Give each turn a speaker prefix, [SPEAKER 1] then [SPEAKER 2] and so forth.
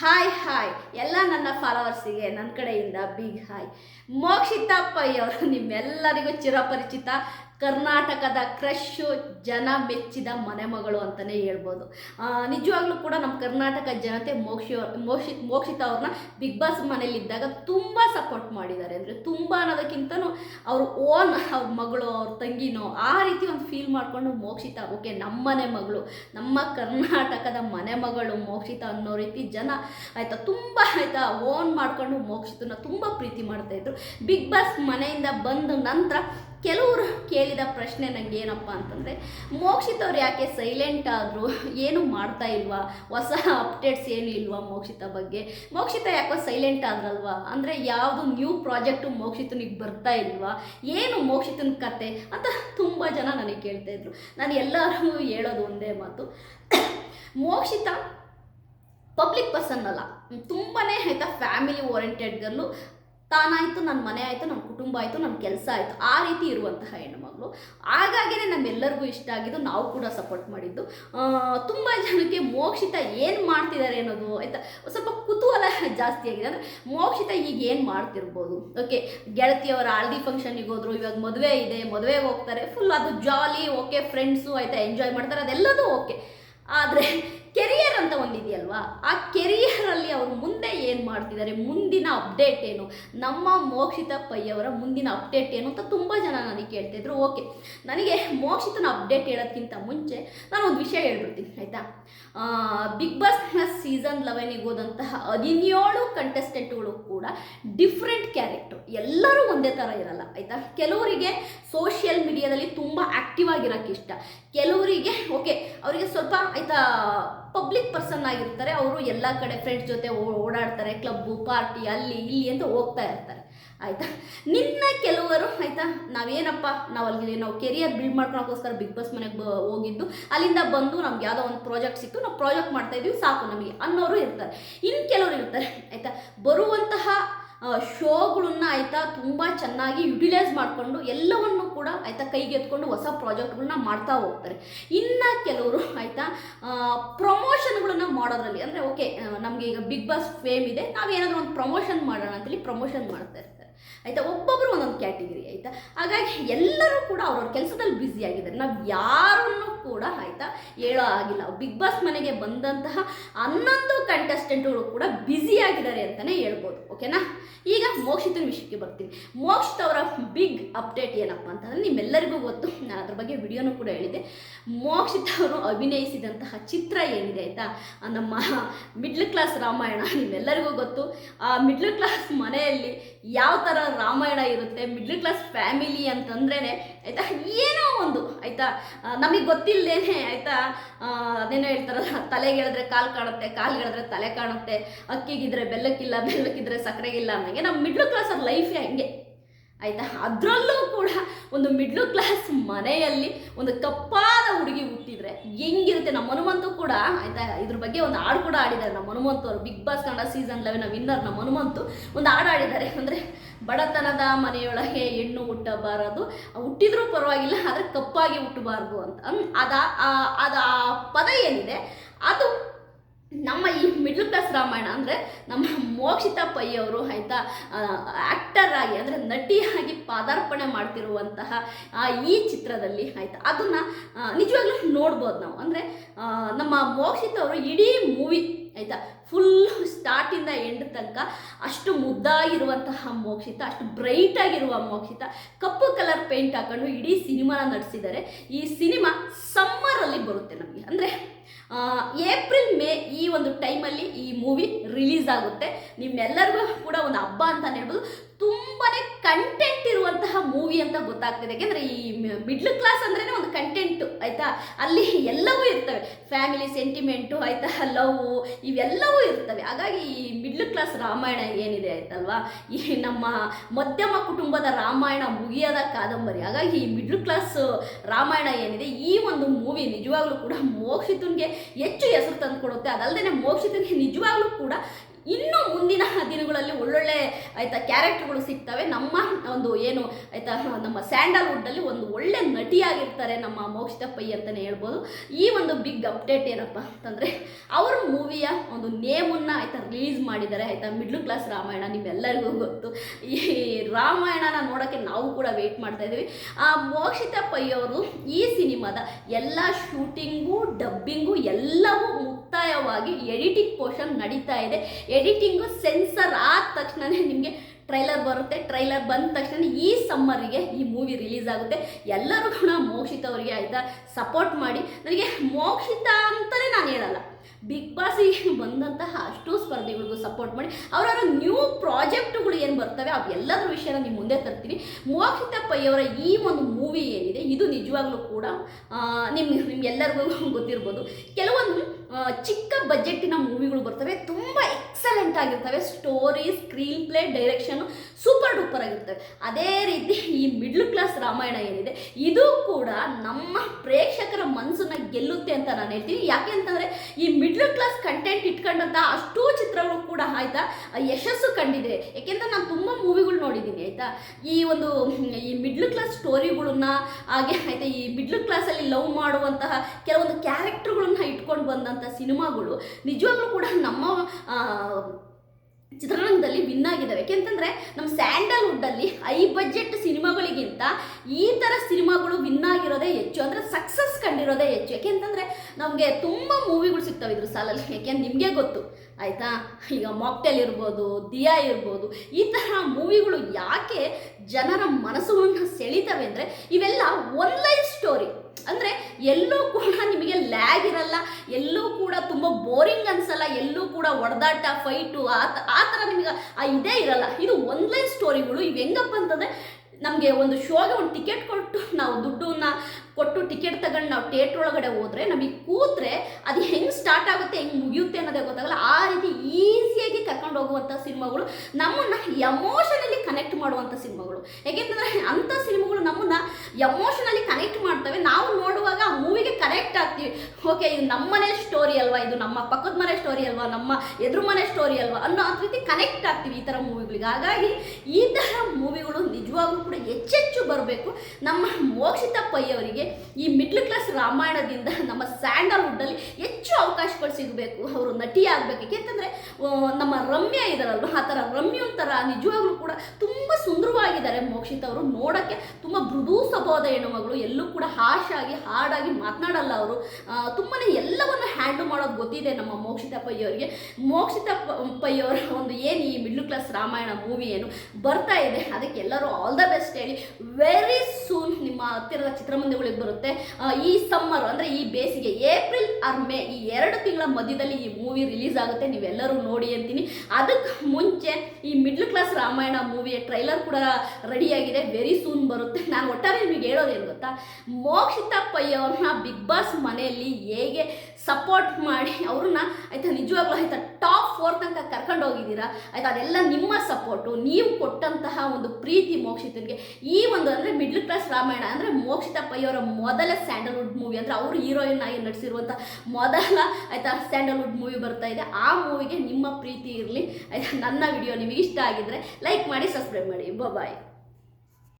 [SPEAKER 1] Hi hi ಎಲ್ಲ ನನ್ನ ಫಾಲೋವರ್ಸಿಗೆ ನನ್ನ ಕಡೆಯಿಂದ ಬಿಗ್ ಹಾಯ್ ಮೋಕ್ಷಿತಾ ಪೈ ಅವರು ನಿಮ್ಮೆಲ್ಲರಿಗೂ ಚಿರಪರಿಚಿತ. ಕರ್ನಾಟಕದ ಕ್ರಶ್ಶು ಜನ ಮೆಚ್ಚಿದ ಮನೆಮಗಳು ಅಂತಲೇ ಹೇಳ್ಬೋದು. ನಿಜವಾಗ್ಲೂ ಕೂಡ ನಮ್ಮ ಕರ್ನಾಟಕ ಜನತೆ ಮೋಕ್ಷಿ ಮೋಕ್ಷಿ, ಮೋಕ್ಷಿತ ಅವ್ರನ್ನ ಬಿಗ್ ಬಾಸ್ ಮನೇಲಿದ್ದಾಗ ತುಂಬ ಸಪೋರ್ಟ್ ಮಾಡಿದ್ದಾರೆ. ಅಂದರೆ ತುಂಬ ಅನ್ನೋದಕ್ಕಿಂತನೂ ಅವ್ರ ಓನ್ ಅವ್ರ ಮಗಳು, ಅವ್ರ ತಂಗಿನೋ ಆ ರೀತಿ ಒಂದು ಫೀಲ್ ಮಾಡಿಕೊಂಡು ಮೋಕ್ಷಿತ ಓಕೆ ನಮ್ಮನೆ ಮಗಳು ನಮ್ಮ ಕರ್ನಾಟಕದ ಮನೆ ಮಗಳು ಮೋಕ್ಷಿತ ಅನ್ನೋ ರೀತಿ ಜನ ಆಯಿತಾ ತುಂಬ ಆಯಿತಾ ಓನ್ ಮಾಡಿಕೊಂಡು ಮೋಕ್ಷಿತನ ತುಂಬ ಪ್ರೀತಿ ಮಾಡ್ತಾಯಿದ್ರು ಬಿಗ್ ಬಾಸ್ ಮನೆಯಿಂದ ಬಂದ ನಂತರ ಕೆಲವರು ಕೇಳಿದ ಪ್ರಶ್ನೆ ನನಗೆ ಏನಪ್ಪ ಅಂತಂದರೆ ಮೋಕ್ಷಿತ್ ಅವ್ರು ಯಾಕೆ ಸೈಲೆಂಟ್ ಆದರು ಏನು ಮಾಡ್ತಾ ಇಲ್ವಾ? ಹೊಸ ಅಪ್ಡೇಟ್ಸ್ ಏನು ಇಲ್ವಾ ಮೋಕ್ಷಿತ ಬಗ್ಗೆ? ಮೋಕ್ಷಿತ ಯಾಕೋ ಸೈಲೆಂಟ್ ಆದ್ರಲ್ವಾ? ಅಂದರೆ ಯಾವುದು ನ್ಯೂ ಪ್ರಾಜೆಕ್ಟು ಮೋಕ್ಷಿತನಿಗೆ ಬರ್ತಾ ಇಲ್ವಾ? ಏನು ಮೋಕ್ಷಿತನ ಕತೆ ಅಂತ ತುಂಬ ಜನ ನನಗೆ ಕೇಳ್ತಾ ಇದ್ರು. ನಾನು ಎಲ್ಲರೂ ಹೇಳೋದು ಒಂದೇ ಮಾತು. ಮೋಕ್ಷಿತ ಪಬ್ಲಿಕ್ ಪರ್ಸನ್ ಅಲ್ಲ. ತುಂಬಾ ಆಯಿತಾ ಫ್ಯಾಮಿಲಿ ಓರಿಯೆಂಟೆಡ್ ಗರ್ಲು ತಾನಾಯಿತು ನನ್ನ ಮನೆ ಆಯಿತು ನನ್ನ ಕುಟುಂಬ ಆಯಿತು ನನ್ನ ಕೆಲಸ ಆಯಿತು, ಆ ರೀತಿ ಇರುವಂತಹ ಹೆಣ್ಣುಮಗಳು ಹಾಗಾಗಿನೇ ನಮ್ಮೆಲ್ಲರಿಗೂ ಇಷ್ಟ ಆಗಿದ್ದು ನಾವು ಕೂಡ ಸಪೋರ್ಟ್ ಮಾಡಿದ್ದು. ತುಂಬ ಜನಕ್ಕೆ ಮೋಕ್ಷಿತ ಏನು ಮಾಡ್ತಿದ್ದಾರೆ ಅನ್ನೋದು ಆಯಿತಾ? ಸ್ವಲ್ಪ ಕುತೂಹಲ ಜಾಸ್ತಿ ಆಗಿದೆ. ಅಂದರೆ ಮೋಕ್ಷಿತ ಈಗ ಏನು ಮಾಡ್ತಿರ್ಬೋದು? ಓಕೆ ಗೆಳತಿಯವರ ಹಳದಿ ಫಂಕ್ಷನಿಗೆ ಹೋದ್ರು, ಇವಾಗ ಮದುವೆ ಇದೆ, ಮದುವೆಗೆ ಹೋಗ್ತಾರೆ ಫುಲ್ ಅದು ಜಾಲಿ ಓಕೆ ಫ್ರೆಂಡ್ಸು ಆಯಿತಾ ಎಂಜಾಯ್ ಮಾಡ್ತಾರೆ, ಅದೆಲ್ಲದೂ ಓಕೆ ಆದರೆ ಕೆರಿಯರ್ ಅಂತ ಒಂದಿದೆಯಲ್ವಾ ಆ ಕೆರಿಯರಲ್ಲಿ ಅವರು ಮುಂದೆ ಏನು ಮಾಡ್ತಿದ್ದಾರೆ? ಮುಂದಿನ ಅಪ್ಡೇಟ್ ಏನು? ನಮ್ಮ ಮೋಕ್ಷಿತ ಪೈಯವರ ಮುಂದಿನ ಅಪ್ಡೇಟ್ ಏನು ಅಂತ ತುಂಬ ಜನ ನನಗೆ ಕೇಳ್ತಿದ್ರು ಓಕೆ, ನನಗೆ ಮೋಕ್ಷಿತನ ಅಪ್ಡೇಟ್ ಹೇಳೋದಕ್ಕಿಂತ ಮುಂಚೆ ನಾನು ಒಂದು ವಿಷಯ ಹೇಳ್ಬಿಡ್ತೀನಿ, ಆಯಿತಾ? ಬಿಗ್ ಬಾಸ್ ಸೀಸನ್ ಲೆವೆನಿಗೆ ಹೋದಂತಹ ಹದಿನೇಳು ಕಂಟೆಸ್ಟೆಂಟ್ಗಳು ಕೂಡ ಡಿಫ್ರೆಂಟ್ ಕ್ಯಾರೆಕ್ಟರ್ ಎಲ್ಲರೂ ಒಂದೇ ಥರ ಇರಲ್ಲ, ಆಯಿತಾ? ಕೆಲವರಿಗೆ ಸೋಷಿಯಲ್ ಮೀಡಿಯಾದಲ್ಲಿ ತುಂಬ ಆ್ಯಕ್ಟಿವ್ ಆಗಿರೋಕ್ಕೆ ಇಷ್ಟ. ಕೆಲವರಿಗೆ ಓಕೆ ಅವರಿಗೆ ಸ್ವಲ್ಪ ಆಯಿತಾ ಪಬ್ಲಿಕ್ ಪರ್ಸನ್ ಆಗಿರ್ತಾರೆ, ಅವರು ಎಲ್ಲ ಕಡೆ ಫ್ರೆಂಡ್ಸ್ ಜೊತೆ ಓಡಾಡ್ತಾರೆ ಕ್ಲಬ್ಬು ಪಾರ್ಟಿ ಅಲ್ಲಿ, ಇಲ್ಲಿ ಅಂತ ಹೋಗ್ತಾ ಇರ್ತಾರೆ. ಆಯಿತಾ? ನಿನ್ನ ಕೆಲವರು, ಆಯಿತಾ, ನಾವೇನಪ್ಪ, ನಾವು ಅಲ್ಲಿ ನಾವು ಕೆರಿಯರ್ ಬಿಲ್ಡ್ ಮಾಡ್ಕೊಳಕ್ಕೋಸ್ಕರ ಬಿಗ್ ಬಾಸ್ ಮನೆಗೆ ಹೋಗಿದ್ದು, ಅಲ್ಲಿಂದ ಬಂದು ನಮ್ಗೆ ಯಾವುದೋ ಒಂದು ಪ್ರಾಜೆಕ್ಟ್ ಸಿಕ್ತು, ನಾವು ಪ್ರಾಜೆಕ್ಟ್ ಮಾಡ್ತಾ ಇದೀವಿ, ಸಾಕು ನಮಗೆ ಅನ್ನೋರು ಇರ್ತಾರೆ. ಇನ್ನು ಕೆಲವರು ಇರ್ತಾರೆ, ಆಯಿತಾ? ಬರುವಂತಹ ಶೋಗಳನ್ನ ಆಯಿತಾ ತುಂಬ ಚೆನ್ನಾಗಿ ಯುಟಿಲೈಸ್ ಮಾಡಿಕೊಂಡು ಎಲ್ಲವನ್ನು ಕೂಡ ಆಯಿತಾ ಕೈಗೆತ್ಕೊಂಡು ಹೊಸ ಪ್ರಾಜೆಕ್ಟ್ಗಳನ್ನ ಮಾಡ್ತಾ ಹೋಗ್ತಾರೆ. ಇನ್ನು ಕೆಲವರು ಆಯಿತಾ ಪ್ರಮೋಷನ್ಗಳನ್ನ ಮಾಡೋದ್ರಲ್ಲಿ, ಅಂದರೆ ಓಕೆ ನಮಗೆ ಈಗ ಬಿಗ್ ಬಾಸ್ ಫೇಮ್ ಇದೆ ನಾವೇನಾದರೂ ಒಂದು ಪ್ರಮೋಷನ್ ಮಾಡೋಣ ಅಂತೇಳಿ ಪ್ರಮೋಷನ್ ಮಾಡ್ತಾ ಇರ್ತಾರೆ. ಆಯಿತಾ ಒಬ್ಬೊಬ್ಬರು ಒಂದೊಂದು ಕ್ಯಾಟಗರಿ ಆಯಿತಾ. ಹಾಗಾಗಿ ಎಲ್ಲರೂ ಕೂಡ ಅವ್ರವ್ರ ಕೆಲಸದಲ್ಲಿ ಬ್ಯುಸಿ ಆಗಿದ್ದಾರೆ. ನಾವು ಯಾರನ್ನು ಹೇಳೋ ಆಗಿಲ್ಲ ಬಿಗ್ ಬಾಸ್ ಮನೆಗೆ ಬಂದಂತಹ ಹನ್ನೊಂದು ಕಂಟೆಸ್ಟೆಂಟ್ಗಳು ಕೂಡ ಬ್ಯುಸಿ ಆಗಿದ್ದಾರೆ ಅಂತಲೇ ಹೇಳ್ಬೋದು. ಓಕೆನಾ ಈಗ ಮೋಕ್ಷಿತನ ವಿಷಯಕ್ಕೆ ಬರ್ತೀನಿ. ಮೋಕ್ಷಿತ ಅವರ ಬಿಗ್ ಅಪ್ಡೇಟ್ ಏನಪ್ಪ ಅಂತಂದರೆ ನಿಮ್ಮೆಲ್ಲರಿಗೂ ಗೊತ್ತು. ನಾನು ಅದ್ರ ಬಗ್ಗೆ ವಿಡಿಯೋನೂ ಕೂಡ ಹೇಳಿದ್ದೆ. ಮೋಕ್ಷಿತ್ ಅವರು ಅಭಿನಯಿಸಿದಂತಹ ಚಿತ್ರ ಏನಿದೆ ಆಯಿತಾ? ನಮ್ಮ ಮಿಡ್ಲ್ ಕ್ಲಾಸ್ ರಾಮಾಯಣ, ನಿಮ್ಮೆಲ್ಲರಿಗೂ ಗೊತ್ತು. ಆ ಮಿಡ್ಲ್ ಕ್ಲಾಸ್ ಮನೆಯಲ್ಲಿ ಯಾವ ಥರ ರಾಮಾಯಣ ಇರುತ್ತೆ ಮಿಡ್ಲ್ ಕ್ಲಾಸ್ ಫ್ಯಾಮಿಲಿ ಅಂತಂದ್ರೇ ಆಯಿತಾ? ಏನೋ ಒಂದು, ಆಯಿತಾ? ನಮಗೆ ಗೊತ್ತಿಲ್ಲದೇನೆ ಆಯಿತಾ? ಅದೇನೋ ಹೇಳ್ತಾರಲ್ಲ, ತಲೆಗೆ ಕಾಲು ಕಾಣುತ್ತೆ, ಕಾಲು ಹೇಳಿದ್ರೆ ತಲೆ ಕಾಣುತ್ತೆ, ಅಕ್ಕಿಗಿದ್ರೆ ಬೆಲ್ಲಕ್ಕಿಲ್ಲ, ಬೆಲ್ಲಕ್ಕಿದ್ರೆ ಸಕ್ಕರೆಗಿಲ್ಲ ಅನ್ನಂಗೆ. ನಮ್ಮ ಮಿಡ್ಲ್ ಕ್ಲಾಸ್ ಅವ್ರ ಲೈಫೇ ಹಂಗೆ. ಆಯಿತಾ? ಅದರಲ್ಲೂ ಕೂಡ ಒಂದು ಮಿಡ್ಲ್ ಕ್ಲಾಸ್ ಮನೆಯಲ್ಲಿ ಒಂದು ಕಪ್ಪಾದ ಹುಡುಗಿ ಹುಟ್ಟಿದ್ರೆ ಹೆಂಗಿರುತ್ತೆ? ನಮ್ಮ ಹನುಮಂತು ಕೂಡ, ಆಯಿತಾ? ಇದ್ರ ಬಗ್ಗೆ ಒಂದು ಹಾಡು ಕೂಡ ಆಡಿದ್ದಾರೆ ನಮ್ಮ ಹನುಮಂತು ಅವರು. Big boss Kannada season eleven winner ನಮ್ಮ ಹನುಮಂತು. ಒಂದು ಹಾಡು ಆಡಿದ್ದಾರೆ ಅಂದರೆ, ಬಡತನದ ಮನೆಯೊಳಗೆ ಹೆಣ್ಣು ಹುಟ್ಟಬಾರದು. ಹುಟ್ಟಿದ್ರೂ ಪರವಾಗಿಲ್ಲ, ಆದರೆ ಕಪ್ಪಾಗಿ ಹುಟ್ಟಬಾರ್ದು ಅಂತ. ಅದ ಅದ, ಆ ಪದ ಏನಿದೆ? ಅದು ನಮ್ಮ ಈ ಮಿಡ್ಲ್ ಕ್ಲಾಸ್ ರಾಮಾಯಣ, ಅಂದರೆ ನಮ್ಮ ಮೋಕ್ಷಿತಾ ಪೈ ಅವರು ಆಯಿತಾ ಆಕ್ಟರ್ ಆಗಿ ಅಂದರೆ ನಟಿಯಾಗಿ ಪಾದಾರ್ಪಣೆ ಮಾಡ್ತಿರುವಂತಹ ಆ, ಈ ಚಿತ್ರದಲ್ಲಿ ಆಯಿತಾ. ಅದನ್ನು ನಿಜವಾಗ್ಲೂ ನೋಡ್ಬೋದು ನಾವು. ಅಂದರೆ ನಮ್ಮ ಮೋಕ್ಷಿತ ಅವರು ಇಡೀ ಮೂವಿ ಆಯಿತಾ ಫುಲ್ ಸ್ಟಾರ್ಟಿಂದ ಎಂಡ್ ತನಕ ಅಷ್ಟು ಮುದ್ದಾಗಿರುವಂತಹ ಮೋಕ್ಷಿತ ಅಷ್ಟು ಬ್ರೈಟ್ ಆಗಿರುವ ಮೋಕ್ಷಿತ ಕಪ್ಪು ಕಲರ್ ಪೇಂಟ್ ಹಾಕೊಂಡು ಇಡೀ ಸಿನಿಮಾನ ನಡೆಸಿದ್ದಾರೆ. ಈ ಸಿನಿಮಾ ಸಮ್ಮರಲ್ಲಿ ಬರುತ್ತೆ ನಮಗೆ. ಅಂದರೆ ಏಪ್ರಿಲ್ ಮೇ ಈ ಒಂದು ಟೈಮಲ್ಲಿ ಈ ಮೂವಿ ರಿಲೀಸ್ ಆಗುತ್ತೆ. ನಿಮ್ಮೆಲ್ಲರಿಗೂ ಕೂಡ ಒಂದು ಹಬ್ಬ ಅಂತ ಹೇಳ್ಬೋದು. ತುಂಬಾ ಕಂಟೆಂಟ್ ಅಂತ ಗೊತ್ತಾಗ್ತಿದೆ. ಯಾಕೆಂದರೆ ಈ ಮಿಡ್ಲ್ ಕ್ಲಾಸ್ ಅಂದ್ರೇನೆ ಒಂದು ಕಂಟೆಂಟ್ ಆಯಿತಾ? ಅಲ್ಲಿ ಎಲ್ಲವೂ ಇರ್ತವೆ. ಫ್ಯಾಮಿಲಿ ಸೆಂಟಿಮೆಂಟು ಆಯಿತಾ? ಲವ್ ಇವೆಲ್ಲವೂ ಇರ್ತವೆ. ಹಾಗಾಗಿ ಈ ಮಿಡ್ಲ್ ಕ್ಲಾಸ್ ರಾಮಾಯಣ ಏನಿದೆ ಆಯ್ತಲ್ವಾ? ಈ ನಮ್ಮ ಮಧ್ಯಮ ಕುಟುಂಬದ ರಾಮಾಯಣ ಮುಗಿಯದ ಕಾದಂಬರಿ. ಹಾಗಾಗಿ ಈ ಮಿಡ್ಲ್ ಕ್ಲಾಸ್ ರಾಮಾಯಣ ಏನಿದೆ, ಈ ಒಂದು ಮೂವಿ ನಿಜವಾಗ್ಲೂ ಕೂಡ ಮೋಕ್ಷಿತನ್ಗೆ ಹೆಚ್ಚು ಹೆಸರು ತಂದು ಕೊಡುತ್ತೆ ಅದಲ್ಲದೆ ಮೋಕ್ಷಿತನ್ಗೆ ನಿಜವಾಗ್ಲೂ ಕೂಡ ಇನ್ನೂ ಮುಂದಿನ ದಿನಗಳಲ್ಲಿ ಒಳ್ಳೊಳ್ಳೆ, ಆಯಿತಾ ಕ್ಯಾರೆಕ್ಟರ್ಗಳು ಸಿಗ್ತವೆ. ನಮ್ಮ ಒಂದು ಏನು, ಆಯಿತಾ, ನಮ್ಮ ಸ್ಯಾಂಡಲ್ವುಡ್ಡಲ್ಲಿ ಒಂದು ಒಳ್ಳೆ ನಟಿಯಾಗಿರ್ತಾರೆ ನಮ್ಮ ಮೋಕ್ಷಿತ ಪೈ ಅಂತಲೇ ಹೇಳ್ಬೋದು. ಈ ಒಂದು ಬಿಗ್ ಅಪ್ಡೇಟ್ ಏನಪ್ಪ ಅಂತಂದರೆ, ಅವರು ಮೂವಿಯ ಒಂದು ನೇಮನ್ನು, ಆಯ್ತಾ ರಿಲೀಸ್ ಮಾಡಿದ್ದಾರೆ, ಆಯ್ತಾ ಮಿಡ್ಲ್ ಕ್ಲಾಸ್ ರಾಮಾಯಣ, ನಿಮ್ಮೆಲ್ಲರಿಗೂ ಗೊತ್ತು. ಈ ರಾಮಾಯಣನ ನೋಡೋಕ್ಕೆ ನಾವು ಕೂಡ ವೆಯ್ಟ್ ಮಾಡ್ತಾ ಇದ್ದೀವಿ. ಆ ಮೋಕ್ಷಿತ ಅವರು ಈ ಸಿನಿಮಾದ ಎಲ್ಲ ಶೂಟಿಂಗು ಡಬ್ಬಿಂಗು ಎಲ್ಲವೂ ಮುಕ್ತಾಯವಾಗಿ ಎಡಿಟಿಂಗ್ ಪೋರ್ಷನ್ ನಡೀತಾ ಇದೆ. ಎಡಿಟಿಂಗು ಸೆನ್ಸರ್ ಆದ ತಕ್ಷಣವೇ ನಿಮಗೆ ಟ್ರೈಲರ್ ಬರುತ್ತೆ. ಟ್ರೈಲರ್ ಬಂದ ತಕ್ಷಣ ಈ ಸಮ್ಮರಿಗೆ ಈ ಮೂವಿ ರಿಲೀಸ್ ಆಗುತ್ತೆ. ಎಲ್ಲರೂ ಕೂಡ ಮೋಕ್ಷಿತ ಅವರಿಗೆ ಆಯಿತಾ? ಸಪೋರ್ಟ್ ಮಾಡಿ. ನನಗೆ ಮೋಕ್ಷಿತ ಅಂತಲೇ ನಾನು ಹೇಳಲ್ಲ. ಬಿಗ್ ಬಾಸಿಗೆ ಬಂದಂತಹ ಅಷ್ಟು ಸ್ಪರ್ಧಿಗಳಿಗೂ ಸಪೋರ್ಟ್ ಮಾಡಿ, ಅವರವರ ನ್ಯೂ ಪ್ರಾಜೆಕ್ಟ್ಗಳು ಏನು ಬರ್ತವೆ, ಅವೆಲ್ಲದರ ವಿಷಯನ ನಿಮ್ಮ ಮುಂದೆ ತರ್ತೀವಿ. ಮೋಕ್ಷಿತ ಪೈಯವರ ಈ ಒಂದು ಮೂವಿ ಏನಿದೆ, ಇದು ನಿಜವಾಗ್ಲೂ ಕೂಡ ನಿಮ್ಮ ನಿಮ್ಗೆಲ್ಲರಿಗೂ ಗೊತ್ತಿರ್ಬೋದು. ಕೆಲವೊಂದು ಚಿಕ್ಕ ಬಜೆಟ್ಟಿನ ಮೂವಿಗಳು ಬರ್ತವೆ, ತುಂಬ ಎಕ್ಸಲೆಂಟ್ ಆಗಿರ್ತವೆ. Story screenplay direction super duper ಆಗಿರ್ತವೆ. ಅದೇ ರೀತಿ ಈ ಮಿಡ್ಲ್ ಕ್ಲಾಸ್ ರಾಮಾಯಣ ಏನಿದೆ, ಇದು ಕೂಡ ನಮ್ಮ ಪ್ರೇಕ್ಷಕರ ಮನಸ್ಸನ್ನ ಗೆಲ್ಲುತ್ತೆ ಅಂತ ನಾನು ಹೇಳ್ತೀನಿ. ಯಾಕೆ ಅಂತಂದರೆ ಈ ಮಿಡ್ಲ್ ಕ್ಲಾಸ್ ಕಂಟೆಂಟ್ ಇಟ್ಕೊಂಡಂಥ ಅಷ್ಟೂ ಚಿತ್ರಗಳು ಕೂಡ ಆಯ್ತಾ? ಯಶಸ್ಸು ಕಂಡಿದೆ. ಯಾಕೆಂದ್ರೆ ನಾನು ತುಂಬ ಮೂವಿಗಳು ನೋಡಿದ್ದೀನಿ ಆಯಿತಾ? ಈ ಒಂದು, ಈ ಮಿಡ್ಲ್ ಕ್ಲಾಸ್ ಸ್ಟೋರಿಗಳನ್ನ ಹಾಗೆ ಆಯಿತಾ, ಈ ಮಿಡ್ಲ್ ಕ್ಲಾಸಲ್ಲಿ ಲವ್ ಮಾಡುವಂತಹ ಕೆಲವೊಂದು ಕ್ಯಾರೆಕ್ಟರ್ಗಳನ್ನ ಇಟ್ಕೊಂಡು ಬಂದಂಥ ಸಿನಿಮಾಗಳು ನಿಜವಾಗ್ಲೂ ಕೂಡ ನಮ್ಮ ಚಿತ್ರರಂಗದಲ್ಲಿ ವಿನ್ ಆಗಿದ್ದಾವೆ ಯಾಕೆಂತಂದರೆ ನಮ್ಮ ಸ್ಯಾಂಡಲ್ವುಡ್ಡಲ್ಲಿ ಐ ಬಜೆಟ್ ಸಿನಿಮಾಗಳಿಗಿಂತ ಈ ಥರ ಸಿನಿಮಾಗಳು ವಿನ್ ಆಗಿರೋದೇ ಹೆಚ್ಚು. ಅಂದರೆ ಸಕ್ಸಸ್ ಕಂಡಿರೋದೇ ಹೆಚ್ಚು. ಯಾಕೆಂತಂದರೆ ನಮಗೆ ತುಂಬ ಮೂವಿಗಳು ಸಿಗ್ತವೆ ಇದ್ರ ಸಾಲಲ್ಲಿ. ಯಾಕೆಂದ್ರೆ ನಿಮಗೆ ಗೊತ್ತು. ಆಯ್ತಾ? ಈಗ ಮಾಕ್ಟೆಲ್ ಇರ್ಬೋದು, ದಿಯಾ ಇರ್ಬೋದು, ಈ ಥರ ಮೂವಿಗಳು ಯಾಕೆ ಜನರ ಮನಸ್ಸುಗಳನ್ನ ಸೆಳೀತವೆ ಅಂದರೆ ಇವೆಲ್ಲ ಒನ್ ಲೈಫ್ ಸ್ಟೋರಿ ಅಂದರೆ ಎಲ್ಲೂ ಕೂಡ ನಿಮಗೆ ಲ್ಯಾಗ್ ಇರಲ್ಲ, ಎಲ್ಲೂ ಕೂಡ ತುಂಬ ಬೋರಿಂಗ್ ಅನ್ಸಲ್ಲ ಎಲ್ಲೂ ಕೂಡ ಒಡೆದಾಟ ಫೈಟು ಆ ಆ ಥರ ನಿಮಗೆ ಇದೇ ಇರಲ್ಲ. ಇದು ಒನ್ಲೈನ್ ಸ್ಟೋರಿಗಳು ಇವು ಹೆಂಗಪ್ಪ ಅಂತಂದರೆ, ನಮಗೆ ಒಂದು ಶೋಗೆ ಒಂದು ಟಿಕೆಟ್ ಕೊಟ್ಟು ನಾವು ದುಡ್ಡನ್ನ ಕೊಟ್ಟು ಟಿಕೆಟ್ ತಗೊಂಡು ನಾವು ಥಿಯೇಟ್ರ್ ಒಳಗಡೆ ಹೋದರೆ, ನಮಗೆ ಕೂತ್ರೆ ಅದು ಹೆಂಗೆ ಸ್ಟಾರ್ಟ್ ಆಗುತ್ತೆ, ಹೆಂಗೆ ಮುಗಿಯುತ್ತೆ ಅನ್ನೋದೇ ಗೊತ್ತಾಗಲ್ಲ. ಆ ಕರ್ಕೊಂಡು ಹೋಗುವಂಥ ಸಿನಿಮಾಗಳು ನಮ್ಮನ್ನು ಎಮೋಷನಲಿ ಕನೆಕ್ಟ್ ಮಾಡುವಂಥ ಸಿನಿಮಾಗಳು. ಯಾಕೆಂತಂದರೆ ಅಂಥ ಸಿನಿಮಾಗಳು ನಮ್ಮನ್ನು ಎಮೋಷನಲಿ ಕನೆಕ್ಟ್ ಮಾಡ್ತವೆ. ನಾವು ನೋಡುವಾಗ ಆ ಮೂವಿಗೆ ಕನೆಕ್ಟ್ ಆಗ್ತೀವಿ. ಓಕೆ ಇದು ನಮ್ಮ ಮನೆ ಸ್ಟೋರಿ ಅಲ್ವಾ? ಇದು ನಮ್ಮ ಪಕ್ಕದ ಮನೆ ಸ್ಟೋರಿ ಅಲ್ವಾ? ನಮ್ಮ ಎದುರು ಮನೆ ಸ್ಟೋರಿ ಅಲ್ವಾ? ಅನ್ನೋ ಆ ರೀತಿ ಕನೆಕ್ಟ್ ಆಗ್ತೀವಿ ಈ ಥರ ಮೂವಿಗಳಿಗೆ ಹಾಗಾಗಿ ಈ ಥರ ಮೂವಿಗಳು ನಿಜವಾಗ್ಲೂ ಕೂಡ ಹೆಚ್ಚೆಚ್ಚು ಬರಬೇಕು. ನಮ್ಮ ಮೋಕ್ಷಿತ ಪೈ ಅವರಿಗೆ ಈ ಮಿಡ್ಲ್ ಕ್ಲಾಸ್ ರಾಮಾಯಣದಿಂದ ನಮ್ಮ ಸ್ಯಾಂಡಲ್ವುಡ್ಡಲ್ಲಿ ಹೆಚ್ಚು ಅವಕಾಶಗಳು ಸಿಗಬೇಕು. ಅವರು ನಟಿ ಆಗಬೇಕು. ಯಾಕೆಂತಂದರೆ ನಮ್ಮ ರಮ್ಯ ಇದಾರಲ್ವ? ಆ ಥರ ರಮ್ಯ ಥರ ನಿಜವಾಗ್ಲೂ ಕೂಡ ತುಂಬ ಸುಂದರವಾಗಿದ್ದಾರೆ ಮೋಕ್ಷಿತ್ ಅವರು. ನೋಡೋಕ್ಕೆ ತುಂಬ ಮೃದು ಸ್ವಭಾವದ ಹೆಣ್ಣುಮಗಳು ಎಲ್ಲೂ ಕೂಡ ಹಾಶಾಗಿ ಹಾಡಾಗಿ ಮಾತನಾಡಲ್ಲ ಅವರು. ತುಂಬಾ ಎಲ್ಲವನ್ನು ಹ್ಯಾಂಡಲ್ ಮಾಡೋದು ಗೊತ್ತಿದೆ ನಮ್ಮ ಮೋಕ್ಷಿತ ಪೈ ಅವರಿಗೆ. ಮೋಕ್ಷಿತ ಒಂದು ಏನು ಈ ಮಿಡ್ಲ್ ಕ್ಲಾಸ್ ರಾಮಾಯಣ ಮೂವಿ ಏನು ಬರ್ತಾ ಇದೆ, ಅದಕ್ಕೆ ಎಲ್ಲರೂ ಆಲ್ ದ ಬೆಸ್ಟ್ ಹೇಳಿ. ವೆರಿ ಸೂನ್ ನಿಮ್ಮ ಹತ್ತಿರದ ಚಿತ್ರಮಂದಿರಗಳಿಗೆ ಬರುತ್ತೆ. ಈ ಸಮ್ಮರ್ ಅಂದರೆ ಈ ಬೇಸಿಗೆ ಏಪ್ರಿಲ್ ಆರ್ ಮೇ ಈ ಎರಡು ತಿಂಗಳ ಮಧ್ಯದಲ್ಲಿ ಈ ಮೂವಿ ರಿಲೀಸ್ ಆಗುತ್ತೆ. ನೀವೆಲ್ಲರೂ ನೋಡಿ ಅಂತೀನಿ. ಅದಕ್ಕೆ ಮುಂಚೆ ಈ ಮಿಡ್ಲ್ ಕ್ಲಾಸ್ ರಾಮಾಯಣ ಮೂವಿಯ ಟ್ರೈಲರ್ ಕೂಡ ರೆಡಿಯಾಗಿದೆ ವೆರಿ ಸೂನ್ ಬರುತ್ತೆ. ನಾನು ಒಟ್ಟಾರೆ ನಿಮಗೆ ಹೇಳೋದೇನು ಗೊತ್ತಾ? ಮೋಕ್ಷಿತ ಪೈ ಅವ್ರನ್ನ ಬಿಗ್ ಬಾಸ್ ಮನೆಯಲ್ಲಿ ಹೇಗೆ ಸಪೋರ್ಟ್ ಮಾಡಿ ಅವ್ರನ್ನ ಆಯ್ತಾ ನಿಜವಾಗ್ಲೂ ಆಯ್ತಾ ಟಾಪ್ ಫೋರ್ ತನಕ ಕರ್ಕೊಂಡು ಹೋಗಿದ್ದೀರಾ? ಆಯ್ತಾ ಅದೆಲ್ಲ ನಿಮ್ಮ ಸಪೋರ್ಟು ನೀವು ಕೊಟ್ಟಂತಹ ಒಂದು ಪ್ರೀತಿ ಮೋಕ್ಷಿತನಿಗೆ. ಈ ಒಂದು ಅಂದರೆ ಮಿಡ್ಲ್ ಕ್ಲಾಸ್ ರಾಮಾಯಣ ಅಂದರೆ ಮೋಕ್ಷಿತ ಪೈ ಅವರ ಮೊದಲ ಸ್ಯಾಂಡಲ್ವುಡ್ ಮೂವಿ ಅಂದರೆ ಅವರು ಹೀರೋಯಿನ್ ಆಗಿ ನಟಿಸಿರುವಂಥ ಮೊದಲ ಆಯ್ತಾ ಸ್ಯಾಂಡಲ್ವುಡ್ ಮೂವಿ ಬರ್ತಾ ಇದೆ. ಆ ಮೂವಿಗೆ ನಿಮ್ಮ ಪ್ರೀತಿ ಇರಲಿ. ಆಯ್ತಾ ನನ್ನ ವಿಡಿಯೋ ನಿಮಗೆ ಇಷ್ಟ ಆಗಿದ್ರೆ ಲೈಕ್ ಮಾಡಿ ಸಬ್ಸ್ಕ್ರೈಬ್ ಮಾಡಿ. ಬಾಯ್